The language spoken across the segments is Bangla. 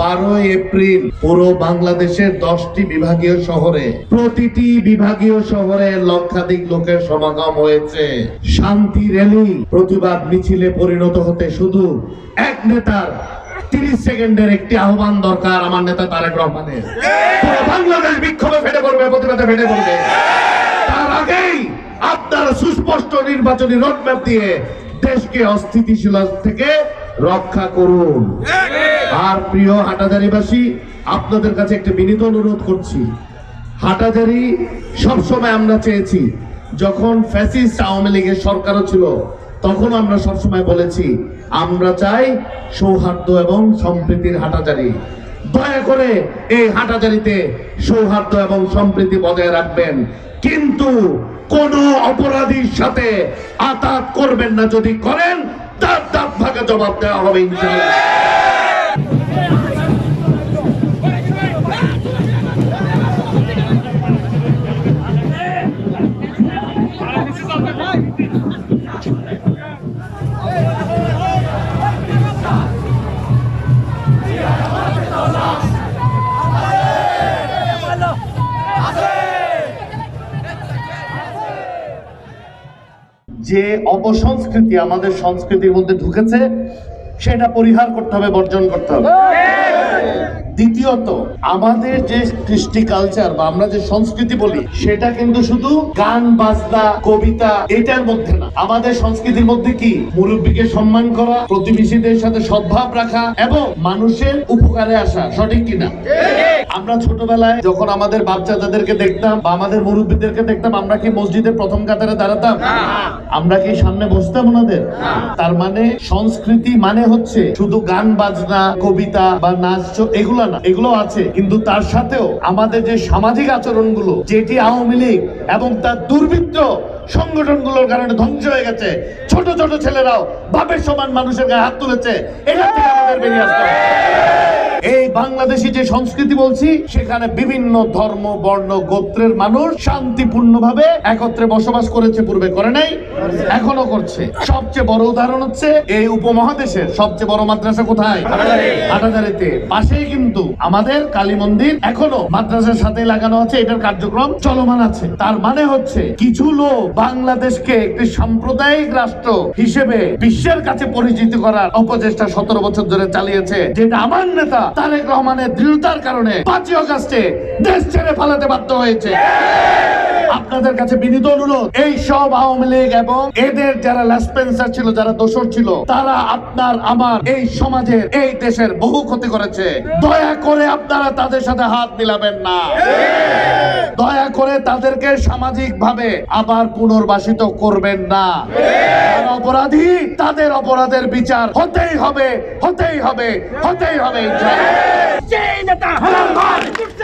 বারো এপ্রিল পুরো বাংলাদেশের দশটি বিভাগীয় শহরে। প্রতিটি বিভাগীয় শহরে লক্ষাধিক লোকের সমাগম হয়েছে। শান্তি র্যালি, প্রতিবাদ মিছিলে পরিণত হতে শুধু এক নেতার তিরিশ সেকেন্ডের একটি আহ্বান দরকার আমার নেতা তারেক রহমানের। বাংলাদেশ বিক্ষোভে ফেটে পড়বে, প্রতিবাদে ফেটে পড়বে। তার আগেই আপনারা সুস্পষ্ট নির্বাচনী রোডম্যাপ দিয়ে দেশকে অস্থিতিশীলতা থেকে রক্ষা করুন। আর প্রিয় হাটাজারিবাসী আপনাদের কাছে একটা বিনীত অনুরোধ করছি। হাটাজারি সবসময় আমরা চেয়েছি, যখন ফ্যাসিস্ট আওয়ামী লীগের সরকারও ছিল, তখন আমরা সবসময় বলেছি, আমরা চাই সৌহার্দ্য এবং সম্প্রীতির হাটাজারি দয়া করে এই হাটাজারিতে সৌহার্দ্য এবং সম্প্রীতি বজায় রাখবেন। কিন্তু কোন অপরাধীর সাথে আতাত করবেন না, যদি করেন তার দাঁত ভাগে জবাব দেওয়া হবে ইনশাআল্লাহ। যে অপসংস্কৃতি আমাদের সংস্কৃতির মধ্যে ঢুকেছে সেটা পরিহার করতে হবে বর্জন করতে হবে। দ্বিতীয়ত আমাদের যে কৃষ্টি কালচার বা আমরা যে সংস্কৃতি বলি সেটা কিন্তু শুধু গান বাজনা কবিতা এটার মধ্যে না। আমাদের সংস্কৃতির মধ্যে কি? মুরব্বীকে সম্মান করা প্রতিবেশীদের সাথে সদ্ভাব রাখা এবং মানুষের উপকারে আসা সঠিক কিনা আমরা ছোটবেলায় যখন আমাদের বাচ্চাদেরকে দেখতাম বা আমাদের মুরব্বীদেরকে দেখতাম আমরা কি মসজিদের প্রথম কাতারে দাঁড়াতাম? আমরা কি সামনে বসতাম ওনাদের? তার মানে সংস্কৃতি মানে হচ্ছে শুধু গান, বাজনা, কবিতা বা নাচ এগুলো না, এগুলো আছে কিন্তু তার সাথেও আমাদের যে সামাজিক আচরণগুলো, যেটি আওয়ামী লীগ এবং তার দুর্বৃত্ত সংগঠনগুলোর কারণে ধ্বংস হয়ে গেছে, ছোট ছোট ছেলেরাও বাপের সমান মানুষের গায়ে হাত তুলেছে এখান থেকে আমাদের বেরিয়ে আসতে হবে। এই বাংলাদেশি যে সংস্কৃতি বলছি, সেখানে বিভিন্ন ধর্ম, বর্ণ, গোত্রের মানুষ শান্তিপূর্ণভাবে একত্রে বসবাস করেছে, পূর্বে করে নাই, এখনও করছে। সবচেয়ে বড় উদাহরণ হচ্ছে, এই উপমহাদেশের সবচেয়ে বড় মাদ্রাসা কোথায়? হাটাজারিতে পাশেই কিন্তু আমাদের কালী মন্দির এখনও মাদ্রাসার সাথে লাগানো আছে, এটার কার্যক্রম চলমান আছে। তার মানে হচ্ছে, কিছু লোক বাংলাদেশকে একটি সাম্প্রদায়িক রাষ্ট্র হিসেবে বিশ্বের কাছে পরিচিত করার অপচেষ্টা সতেরো বছর ধরে চালিয়েছে, যেটা আমার নেতা তারেক রহমানের দৃঢ়তার কারণে পাঁচই অগাস্টে দেশ ছেড়ে ফেলাতে বাধ্য হয়েছে। আপনাদের কাছে বিনীত অনুরোধ, এই সব আওয়ামী লীগ এবং এদের যারা লেসপেন্সার ছিল, যারা দোষর ছিল, তারা আপনার, আমার, এই সমাজের, এই দেশের বহু ক্ষতি করেছে। দয়া করে আপনারা তাদের সাথে হাত মিলাবেন না। দয়া করে তাদেরকে সামাজিক ভাবে আবার পুনর্বাসিত করবেন না। অপরাধী, তাদের অপরাধের বিচার হতেই হবে হতেই হবে হতেই হবে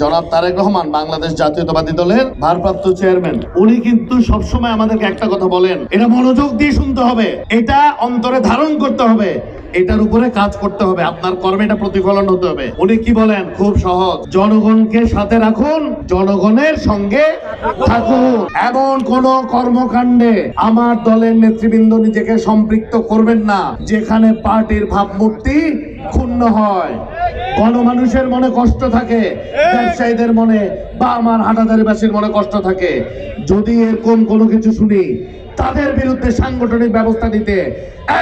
জনাব তারেক রহমান বাংলাদেশ জাতীয়তাবাদী দলের ভারপ্রাপ্ত চেয়ারম্যান। উনি কিন্তু সবসময় আমাদেরকে একটা কথা বলেন, এটা মনোযোগ দিয়ে শুনতে হবে, এটা অন্তরে ধারণ করতে হবে। এটার উপরে কাজ করতে হবে, আপনার কর্মে এটা প্রতিফলন হতে হবে। উনি কি বলেন? খুব সহজ। জনগণকে সাথে রাখুন, জনগণের সঙ্গে থাকুন। এমন কোন কর্মকাণ্ডে আমার দলের নেতৃবৃন্দ নিজেকে সম্পৃক্ত করবেন না, যেখানে পার্টির ভাবমূর্তি ক্ষুণ্ণ হয়। গণমানুষের মনে কষ্ট থাকে, ব্যবসায়ীদের মনে বা আমার হাটাদারিবাসীর মনে কষ্ট থাকে। যদি এরকম কোনো কিছু শুনি তাদের বিরুদ্ধে সাংগঠনিক ব্যবস্থা নিতে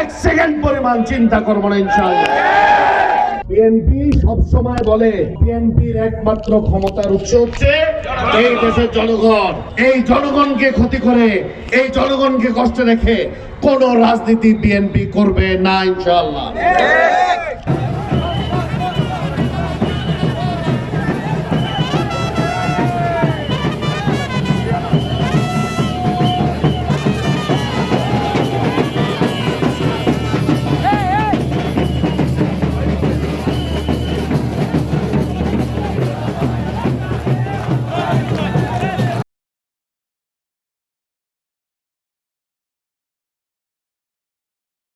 এক সেকেন্ড পরিমাণ চিন্তা করব না ইনশাআল্লাহ। বিএনপি সবসময় বলে বিএনপির একমাত্র ক্ষমতার উৎস হচ্ছে এই দেশের জনগণ। এই জনগণকে ক্ষতি করে, এই জনগণকে কষ্ট রেখে কোন রাজনীতি বিএনপি করবে না ইনশাআল্লাহ।